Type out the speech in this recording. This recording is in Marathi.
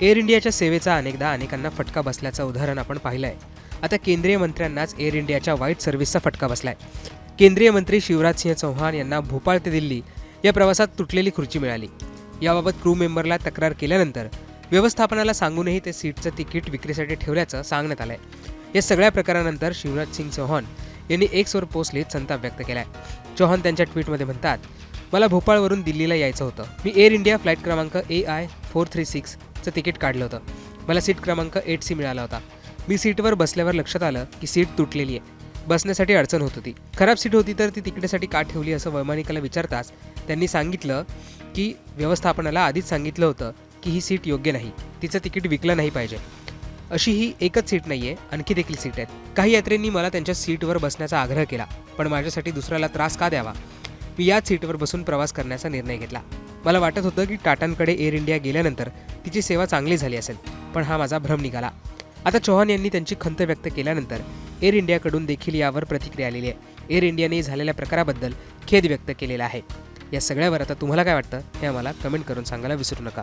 एअर इंडियाच्या सेवेचा अनेकदा अनेकांना फटका बसल्याचं उदाहरण आपण पाहिलं आहे आता केंद्रीय मंत्र्यांनाच एअर इंडियाच्या वाईट सर्व्हिसचा फटका बसलाय. केंद्रीय मंत्री शिवराज सिंह चौहान यांना भोपाळ ते दिल्ली या प्रवासात तुटलेली खुर्ची मिळाली. याबाबत क्रू मेंबरला तक्रार केल्यानंतर व्यवस्थापनाला सांगूनही ते सीटचं तिकीट विक्रीसाठी ठेवल्याचं सांगण्यात आलंय. या सगळ्या प्रकारानंतर शिवराज सिंग चौहान यांनी एक स्वर पोचलीत संताप व्यक्त केलाय. चौहान त्यांच्या ट्विटमध्ये म्हणतात मला भोपाळवरून दिल्लीला यायचं होतं. मी एअर इंडिया फ्लाईट क्रमांक A I four three six सिक्सचं तिकीट काढलं होतं. मला सीट क्रमांक एट सी मिळाला होता. मी सीटवर बसल्यावर लक्षात आलं की सीट तुटलेली आहे. बसण्यासाठी अडचण होत होती. खराब सीट होती तर ती तिकिटासाठी का ठेवली असं वैमानिकाला विचारताच त्यांनी सांगितलं की व्यवस्थापनाला आधीच सांगितलं होतं की ही सीट योग्य नाही. तिचं तिकीट विकलं नाही पाहिजे. अशी ही एकच सीट नाही आहे आणखी देखील सीट आहेत. काही यात्रेंनी मला त्यांच्या सीटवर बसण्याचा आग्रह केला पण माझ्यासाठी दुसऱ्याला त्रास का द्यावा? मी याच सीटवर बसून प्रवास करण्याचा निर्णय घेतला. मला वाटत होतं की टाटांकडे एअर इंडिया गेल्यानंतर तिची सेवा चांगली झाली असेल पण हा माझा भ्रम निघाला. आता चौहान यांनी त्यांची खंत व्यक्त केल्यानंतर एअर इंडियाकडून देखील यावर प्रतिक्रिया आलेली आहे. एअर इंडियाने झालेल्या प्रकाराबद्दल खेद व्यक्त केलेला आहे. या सगळ्यावर आता तुम्हाला काय वाटतं हे आम्हाला कमेंट करून सांगायला विसरू नका.